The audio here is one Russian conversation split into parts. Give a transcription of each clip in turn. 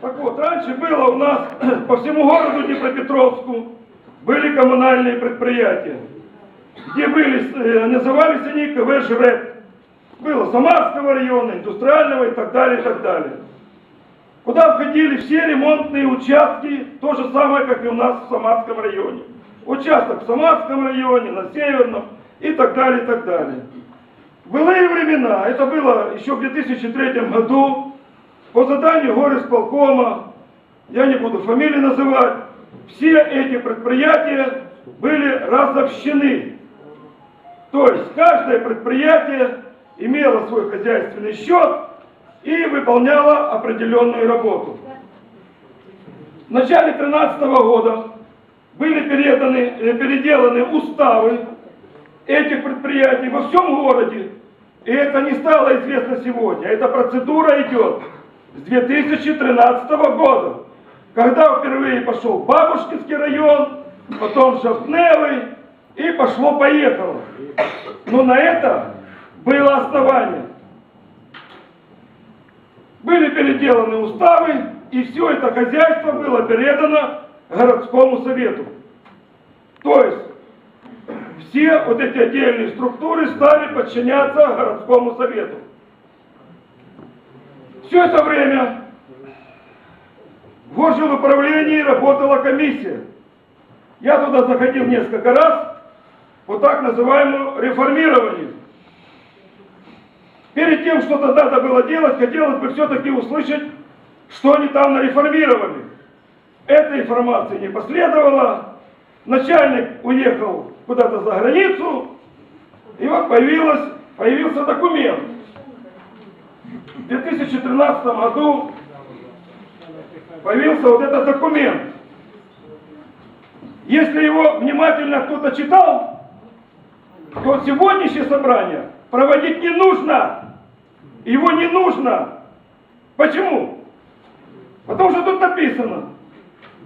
Так вот, раньше было у нас по всему городу Днепропетровску были коммунальные предприятия, где были, э, назывались они КВ. Было Самарского района, индустриального и так далее, и так далее. Куда входили все ремонтные участки, то же самое, как и у нас в Самарском районе. Участок в Самарском районе, на Северном и так далее, и так далее. В былые времена, это было еще в 2003 году, по заданию горисполкома, я не буду фамилии называть, все эти предприятия были разобщены. То есть каждое предприятие имело свой хозяйственный счет и выполняло определенную работу. В начале 2013 года были переданы, э, переделаны уставы этих предприятий во всем городе. И это не стало известно сегодня. Эта процедура идет с 2013 года, когда впервые пошел Бабушкинский район, потом Шахтневый, и пошло-поехало. Но на это было основание. Были переделаны уставы, и все это хозяйство было передано городскому совету. То есть все вот эти отдельные структуры стали подчиняться городскому совету. Все это время в управлении работала комиссия. Я туда заходил несколько раз по так называемому реформированию. Перед тем, что тогда надо было делать, хотелось бы все-таки услышать, что они там нареформировали. Этой информации не последовало. Начальник уехал куда-то за границу, и вот появилось, появился документ. В 2013 году появился вот этот документ. Если его внимательно кто-то читал, то сегодняшнее собрание проводить не нужно. Его не нужно. Почему? Потому что тут написано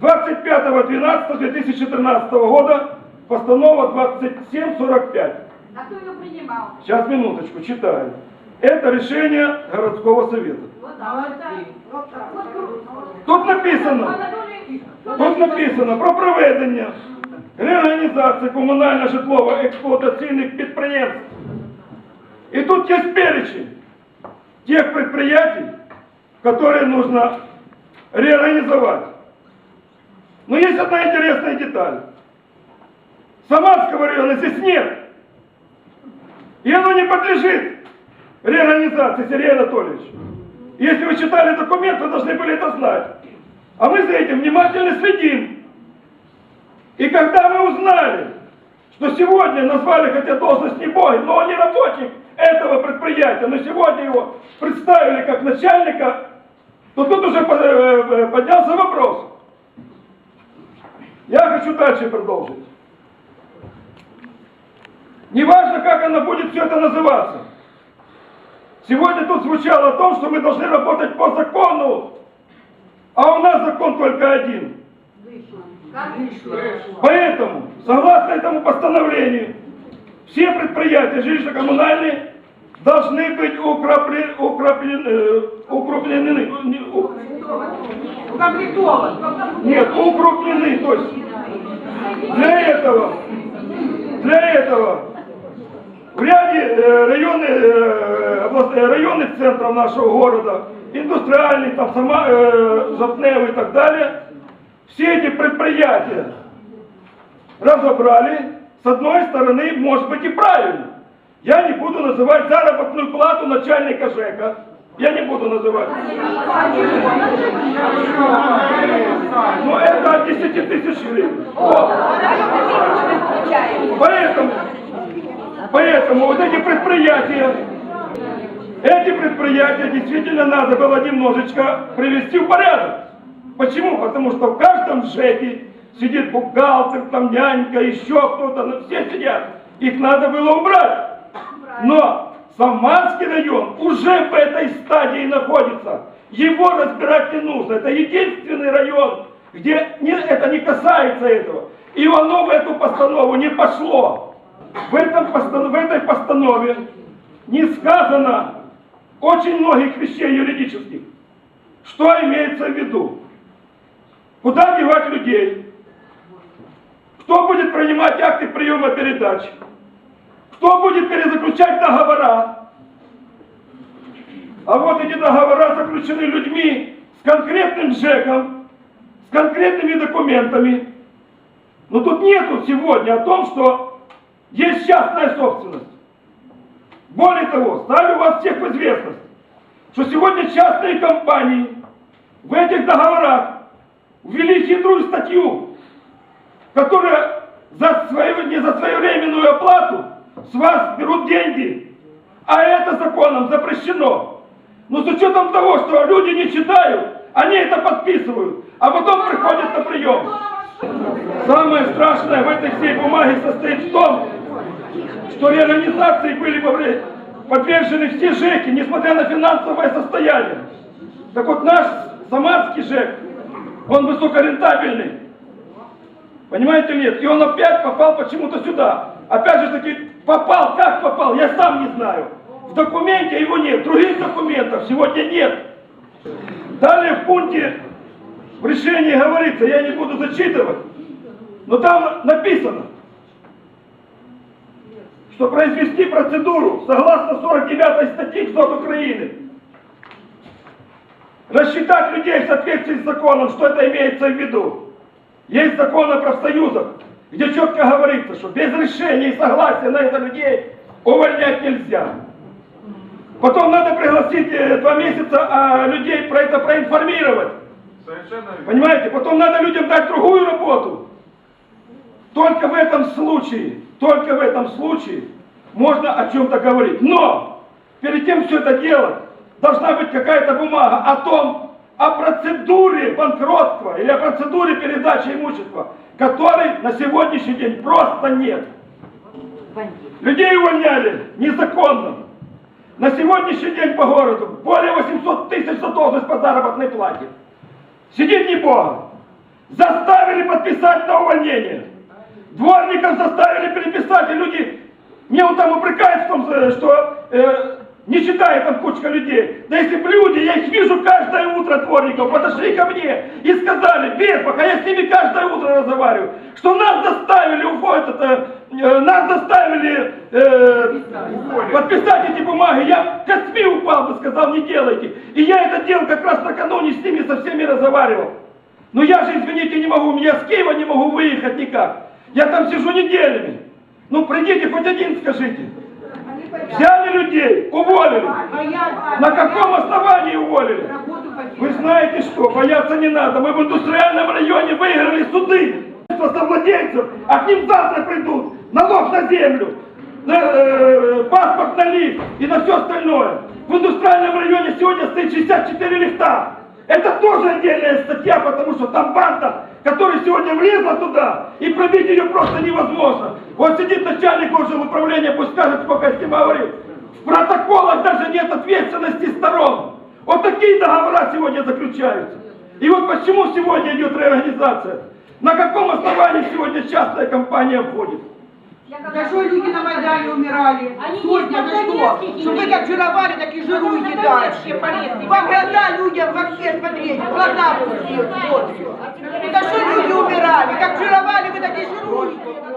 25.12.2014 года постанова 2745. А кто ее принимал? Сейчас, минуточку, читаю. Это решение городского совета. Вот так, вот так. Вот так. Вот круто. Тут написано, Анатолій- тут написано про проведення реорганізації комунально-житлово-експлуатаційних підприємств. И тут есть перечень тех предприятий, которые нужно реорганизовать. Но есть одна интересная деталь. Самарского района здесь нет. И оно не подлежит реорганизации, Сергей Анатольевич. Если вы читали документ, вы должны были это знать. А мы за этим внимательно следим. И когда мы узнали, что сегодня назвали, хотя должность не бой, но он не работник этого предприятия, но сегодня его представили как начальника, то тут уже э, э, поднялся вопрос. Я хочу дальше продолжить. Неважно, как она будет все это называться. Сегодня тут звучало о том, что мы должны работать по закону, а у нас закон только один. Поэтому, согласно этому постановлению, все предприятия жилищно-коммунальные должны быть укреплены, укреплены, укрупнены, не, у- Укомплектован. нет, укрупнены, то есть для этого, для этого э, районных, центров нашего города, индустриальных, там, сама, э, Затнево и так далее, все эти предприятия разобрали, с одной стороны, может быть и правильно. Я не буду называть заработную плату начальника ЖЭКа. Я не буду называть. Но это от 10 тысяч гривен. Вот. Поэтому, поэтому вот эти предприятия, эти предприятия действительно надо было немножечко привести в порядок. Почему? Потому что в каждом ЖЭКе сидит бухгалтер, там нянька, еще кто-то, ну, все сидят. Их надо было убрать. Но Самарский район уже в этой стадии находится. Его разбирать не нужно. Это единственный район, где не- это не касается этого. И оно в эту постанову не пошло. В, этом в этой постанове не сказано очень многих вещей юридических. Что имеется в виду? Куда девать людей? Кто будет принимать акты приема передач? Кто будет перезаключать договора? А вот эти договора заключены людьми с конкретным ЖЭКом, с конкретными документами. Но тут нету сегодня о том, что есть частная собственность. Более того, ставлю вас всех в известность, что сегодня частные компании в этих договорах ввели хитрую статью, которая за свою, не за своевременную оплату с вас берут деньги. А это законом запрещено. Но с учетом того, что люди не читают, они это подписывают, а потом приходят на прием. Самое страшное в этой всей бумаге состоит в том, что реорганизации были подвержены все ЖЭКи, несмотря на финансовое состояние. Так вот наш Самарский ЖЭК, он высокорентабельный. Понимаете нет? И он опять попал почему-то сюда. Опять же таки, попал, как попал, я сам не знаю. В документе его нет, других документов сегодня нет. Далее в пункте в решении говорится, я не буду зачитывать, но там написано, что произвести процедуру согласно 49 статьи КСОД Украины, рассчитать людей в соответствии с законом, что это имеется в виду. Есть закон о профсоюзах, где четко говорится, что без решения и согласия на это людей увольнять нельзя. Потом надо пригласить э, два месяца а, людей про это проинформировать. Совершенно. Понимаете? Потом надо людям дать другую работу. Только в этом случае, только в этом случае можно о чем-то говорить. Но перед тем все это делать, должна быть какая-то бумага о том, о процедуре банкротства или о процедуре передачи имущества, которой на сегодняшний день просто нет. Людей увольняли незаконно. На сегодняшний день по городу более 800 тысяч задолженность по заработной плате. Сидит не Бога. Заставили подписать на увольнение. Дворников заставили переписать, и люди... Мне он там упрекает в том, э, что э, не читает там кучка людей. Да если бы люди, я их вижу каждое утро дворников, подошли ко мне и сказали, без, пока я с ними каждое утро разговариваю, что нас заставили, уходит это, э, нас заставили э, подписать эти бумаги. Я косми упал бы, сказал, не делайте. И я это делал как раз накануне с ними, со всеми разговаривал. Но я же, извините, не могу, я с Киева не могу выехать никак. Я там сижу неделями. Ну, придите, хоть один скажите. Взяли людей, уволили. На каком основании уволили? Вы знаете что, бояться не надо. Мы в индустриальном районе выиграли суды. Совладельцев, а к ним завтра придут. Налог на землю, на, э, паспорт на лифт и на все остальное. В индустриальном районе сегодня стоит 64 лифта. Это тоже отдельная статья, потому что там банда, которая сегодня влезла туда, и пробить ее просто невозможно. Вот сидит начальник уже управления, пусть скажет, сколько я с ним говорил. В протоколах даже нет ответственности сторон. Вот такие договора сегодня заключаются. И вот почему сегодня идет реорганизация? На каком основании сегодня частная компания входит? За что люди на Майдане умирали? Сотня, за что? Что вы как жировали, так и жируете дальше. Вам глаза людям вообще смотреть, глаза вот все смотрят. За что люди умирали? Как жировали, вы так и жируете.